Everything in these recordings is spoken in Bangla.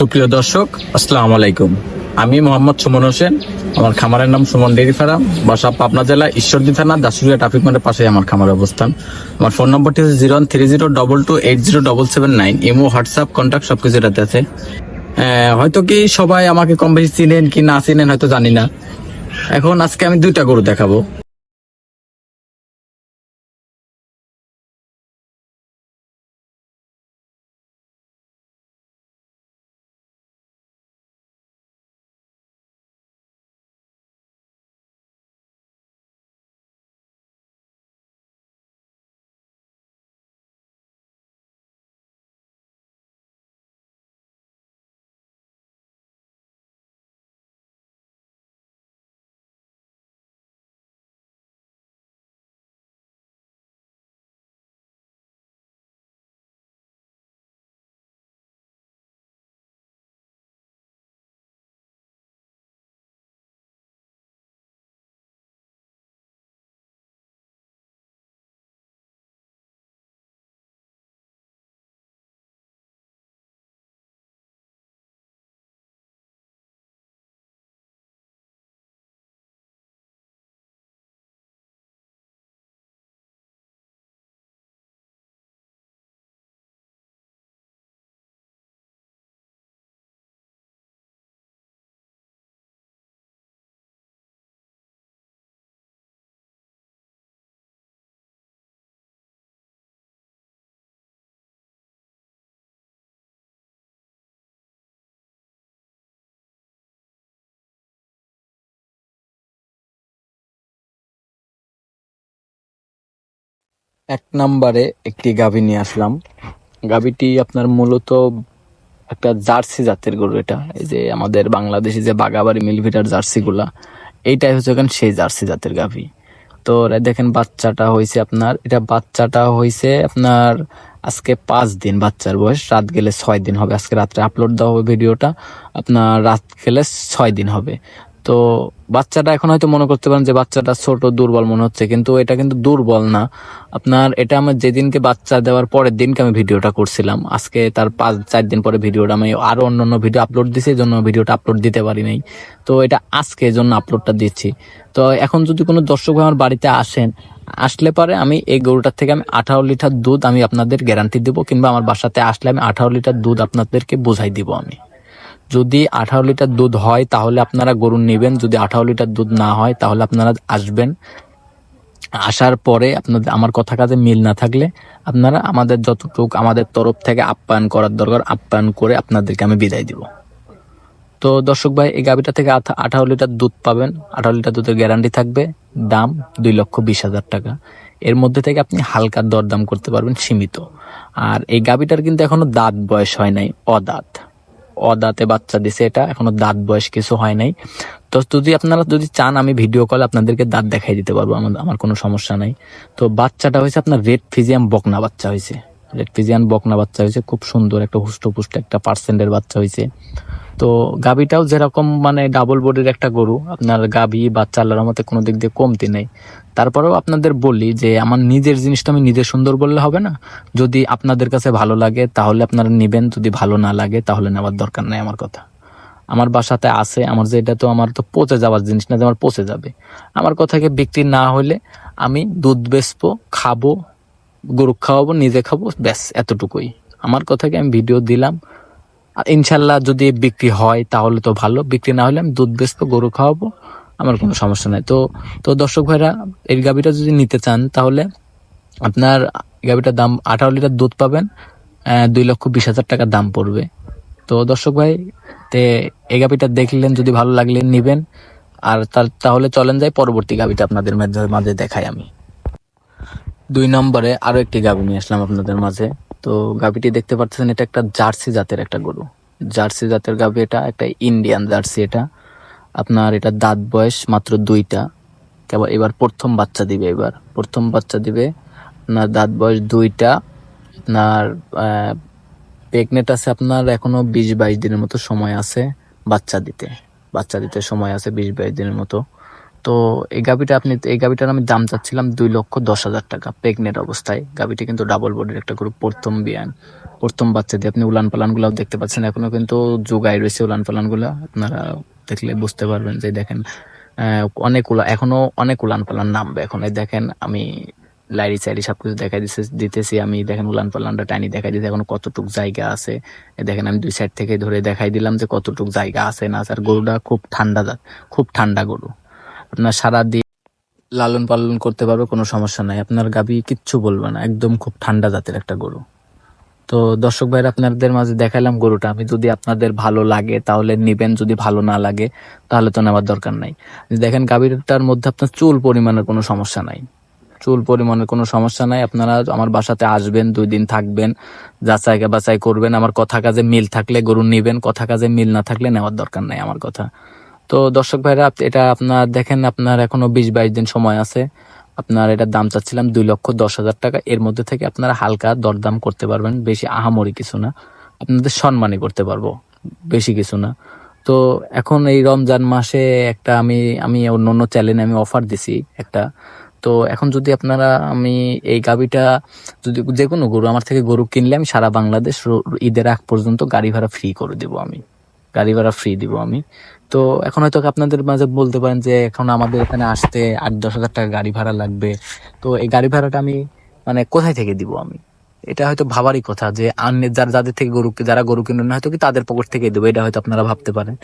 সুপ্রিয় দর্শক, আসসালামু আলাইকুম। আমি মোহাম্মদ সুমন হোসেন, আমার খামারের নাম সুমন ডেরি ফার্ম, বাসা পাবনা জেলা ঈশ্বরদী থানা দাসুরিয়া ট্রাফিক মোড়ের পাশে আমার খামারের অবস্থান। আমার ফোন নম্বরটি হচ্ছে zero one three zero double two eight zero double seven nine, imo, WhatsApp contact সব কিছু এটাতে আছে। হয়তো কি সবাই আমাকে কম বেশি চিনেন কি না চিনেন হয়তো জানি না। এখন আজকে আমি দুইটা গরু দেখাবো। এক নম্বরে একটি গাভী নিয়ে আসলাম। গাভীটি আপনার মূলত একটা জার্সি জাতের গরু এটা। এই যে আমাদের বাংলাদেশে যে বাগাবাড়ি মিলভিটার জার্সি গুলা এইটাই হচ্ছে এখন সেই জার্সি জাতের গাভী। তো দেখেন, বাচ্চাটা হয়েছে আপনার, এটা বাচ্চাটা হয়েছে আপনার আজকে পাঁচ দিন বাচ্চার বয়স, রাত গেলে ছয় দিন হবে। আজকে রাত্রে আপলোড দেওয়া হবে ভিডিওটা, আপনার রাত গেলে ছয় দিন হবে। তো বাচ্চাটা এখন হয়তো মনে করতে পারেন যে বাচ্চাটা ছোট, দুর্বল মনে হচ্ছে, কিন্তু এটা কিন্তু দুর্বল না। আপনার এটা আমার যেদিনকে বাচ্চা দেওয়ার পরের দিনকে আমি ভিডিওটা করছিলাম। আজকে তার পাঁচ, চার দিন পরে ভিডিওটা আমি আরও অন্য অন্য ভিডিও আপলোড দিছি, এই জন্য ভিডিওটা আপলোড দিতে পারি নাই। তো এটা আজকে এই জন্য আপলোডটা দিচ্ছি। তো এখন যদি কোনো দর্শক আমার বাড়িতে আসেন, আসলে পরে আমি এই গরুটার থেকে আমি আঠারো লিটার দুধ আমি আপনাদের গ্যারান্টি দিব, কিংবা আমার বাসাতে আসলে আমি আঠারো লিটার দুধ আপনাদেরকে বোঝাই দিব আমি। যদি আঠারো লিটার দুধ হয়, তাহলে আপনারা গরু নেবেন। যদি আঠারো লিটার দুধ না হয়, তাহলে আপনারা আসবেন। আসার পরে আপনাদের, আমার কথা কাজে মিল না থাকলে আপনারা আমাদের যতটুকু আমাদের তরফ থেকে আপ্যায়ন করার দরকার, আপ্যায়ন করে আপনাদেরকে আমি বিদায় দিব। তো দর্শক ভাই, এই গাভিটা থেকে আঠা- আঠারো লিটার দুধ পাবেন। আঠারো লিটার দুধের গ্যারান্টি থাকবে। দাম দুই লক্ষ বিশ হাজার টাকা। এর মধ্যে থেকে আপনি হালকা দরদাম করতে পারবেন সীমিত। আর এই গাভিটার কিন্তু এখনও দাঁত বয়স হয় নাই, অদাঁত। অদাঁতে বাচ্চা দিছে এটা, এখনও দাঁত বয়স কিছু হয় নাই। তো যদি আপনারা যদি চান আমি ভিডিও কলে আপনাদেরকে দাঁত দেখাই দিতে পারব, আমার আমার কোনো সমস্যা নাই। তো বাচ্চাটা হয়েছে আপনার রেড ফিজিয়াম বকনা বাচ্চা হয়েছে। রেড ফিজিয়াম বকনা বাচ্চা হয়েছে, খুব সুন্দর একটা হুষ্টপুষ্ট একটা পার্সেন্টের বাচ্চা হয়েছে। তো গাবিটাও যেরকম মানে ডাবল বডির একটা গরু, আপনার গাবি বাচ্চা আল্লাহর মতে কোনো দিক দিয়ে কমতি নেই। তারপরেও আপনাদের বলি যে, আমার নিজের জিনিসটা আমি নিজে সুন্দর বললে হবে না। যদি আপনাদের কাছে ভালো লাগে, তাহলে আপনারা নেবেন, যদি ভালো না লাগে, তাহলে নেওয়ার দরকার নেই আমার কথা। আমার বাসাতে আছে, আমার যে এটা তো আমার তো পচে যাওয়ার জিনিস না, যে আমার পচে যাবে। আমার কথাকে বিক্রি না হলে আমি দুধ বেচবো, খাব, গরু খাওয়াবো, নিজে খাব, ব্যাস, এতটুকুই। আমার কথাকে আমি ভিডিও দিলাম। ইনশাল্লাহ যদি বিক্রি হয় তাহলে তো ভালো, বিক্রি না হলে আমি দুধ বেচবো, গরু খাওয়াবো, আমার কোনো সমস্যা নাই। তো তো দর্শক ভাইরা, এই গাভিটা যদি নিতে চান তাহলে আপনার গাভিটার দাম আঠারো লিটার দুধ পাবেন দুই লক্ষ বিশ হাজার টাকা দাম পড়বে। তো দর্শক ভাই, তে এই গাভিটা দেখলেন, যদি ভালো লাগলে নিবেন। আর তার- তাহলে চলেন যাই পরবর্তী গাভিটা আপনাদের মাঝে- দেখাই আমি। দুই নম্বরে আরও একটি গাভি নিয়ে আসলাম আপনাদের মাঝে। তো গাভিটি দেখতে পাচ্ছেন এটা একটা জার্সি জাতের একটা গরু। জার্সি জাতের গাভি এটা, একটা ইন্ডিয়ান জার্সি এটা। আপনার এটা দাঁত বয়স মাত্র দুইটা। কেবল এবার প্রথম বাচ্চা দিবে এবার। প্রথম বাচ্চা দিবে, আপনার দাঁত বয়স দুইটা। আপনার প্রেগনেন্ট আছে আপনার এখনও বিশ বাইশ দিনের মতো সময় আছে বাচ্চা দিতে। বাচ্চা দিতে সময় আছে বিশ বাইশ দিনের মতো। তো এই গাভিটা আপনি, এই গাভিটার আমি দাম চাচ্ছিলাম দুই লক্ষ দশ হাজার টাকা। প্রেগনেন্ট অবস্থায় গাভিটি কিন্তু ডাবল বডির একটা গ্রুপ প্রথম বিয়ান, প্রথম বাচ্চা দিয়ে। আপনি উলান পালান গুলাও দেখতে পাচ্ছেন, এখনও কিন্তু যোগাই রয়েছে উলান পালানগুলা আপনারা দেখলে বুঝতে পারবেন যে দেখেন অনেক উলা, এখনও অনেক উলান পালান নামবে। এখন এই দেখেন, আমি লাইরি চাইরি সবকিছু দেখাই দিতে দিতেছি, আমি দেখেন উলান পালানটা টাইনি দেখাই দিতে এখন কতটুক জায়গা আছে। দেখেন, আমি দুই সাইড থেকে ধরে দেখাই দিলাম যে কতটুক জায়গা আছে না। আর গরুটা খুব ঠান্ডা খুব ঠান্ডা গরু। আপনার সারা দিন লালন পালন করতে পারবে, কোনো সমস্যা নাই। আপনার গাবি কিচ্ছু বলবে না, একদম খুব ঠান্ডা জাতের একটা গরু। তো দর্শক ভাইরা আপনাদের মাঝে দেখালাম গরুটা। আমি যদি আপনাদের ভালো লাগে, তাহলে নিবেন। যদি ভালো না লাগে, তাহলে তো নেওয়ার দরকার নাই। দেখেন গাভীরটার মধ্যে আপনার চুল পরিমাণের কোনো সমস্যা নাই। চুল পরিমাণের কোনো সমস্যা নাই। আপনারা আমার বাসাতে আসবেন, দুই দিন থাকবেন, যাচাই বাছাই করবেন। আমার কথা কাজে মিল থাকলে গরু নিবেন, কথা কাজে মিল না থাকলে নেওয়ার দরকার নাই আমার কথা। তো দর্শক ভাইরা এটা আপনার দেখেন, আপনার এখনও বিশ বাইশ দিন সময় আছে। আপনার এটার দাম চাচ্ছিলাম দুই লক্ষ দশ হাজার টাকা। এর মধ্যে থেকে আপনারা হালকা দরদাম করতে পারবেন, বেশি আহামরি কিছু না। আপনাদের সম্মানই করতে পারব, বেশি কিছু না। তো এখন এই রমজান মাসে একটা আমি আমি অন্য অন্য চ্যানেলে আমি অফার দিছি একটা। তো এখন যদি আপনারা, আমি এই গাবিটা যদি যে কোনো গরু, আমার থেকে গরু কিনলে আমি সারা বাংলাদেশ ঈদের আগ পর্যন্ত গাড়ি ভাড়া ফ্রি করে দেবো আমি। গাড়ি ভাড়া ফ্রি দিব আমি। তো এখন হয়তো আপনাদের মাঝে বলতে পারেন যে এখন আমাদের এখানে আসতে আট, দশ হাজার টাকা গাড়ি ভাড়া লাগবে। তো এই গাড়ি ভাড়াটা আমি মানে কোথায় থেকে দিব আমি? এটা হয়তো ভাবারই কথা যে আন্য যারা যাদের থেকে গরু যারা গরু কিনুন, হয়তো কি তাদের পকেট থেকে দেবো, এটা হয়তো আপনারা ভাবতে পারেন।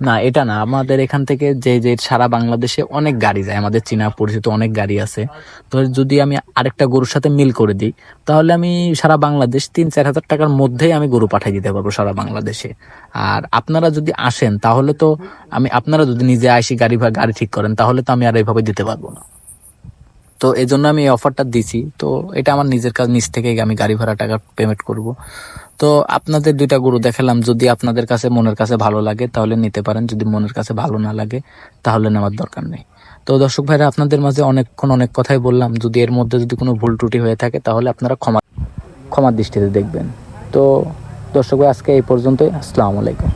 না, এটা না। আমাদের এখান থেকে যে যে সারা বাংলাদেশে অনেক গাড়ি যায়। আমাদের চীনা পরিচিত অনেক গাড়ি আছে। তো যদি আমি আরেকটা গরুর সাথে মিল করে দিই, তাহলে আমি সারা বাংলাদেশ তিন চার হাজার টাকার মধ্যেই আমি গরু পাঠিয়ে দিতে পারব সারা বাংলাদেশে। আর আপনারা যদি আসেন, তাহলে তো আমি আপনারা যদি নিজে আসি গাড়ি ভা- গাড়ি ঠিক করেন, তাহলে তো আমি আর এইভাবে দিতে পারব না। তো এই জন্য আমি এই অফারটা দিছি। তো এটা আমার নিজের কাজ, নিজ থেকে আমি গাড়ি ভাড়া টাকা পেমেন্ট করব। তো আপনাদের দুইটা গরু দেখালাম, যদি আপনাদের কাছে মনের কাছে ভালো লাগে তাহলে নিতে পারেন, যদি মনের কাছে ভালো না লাগে তাহলে নেওয়ার দরকার নেই। তো দর্শক ভাইরা, আপনাদের মাঝে অনেকক্ষণ অনেক কথাই বললাম, যদি এর মধ্যে যদি কোনো ভুল ত্রুটি হয়ে থাকে তাহলে আপনারা ক্ষমা, ক্ষমার দৃষ্টিতে দেখবেন। তো দর্শক ভাই, আজকে এই পর্যন্তই, আসসালামু আলাইকুম।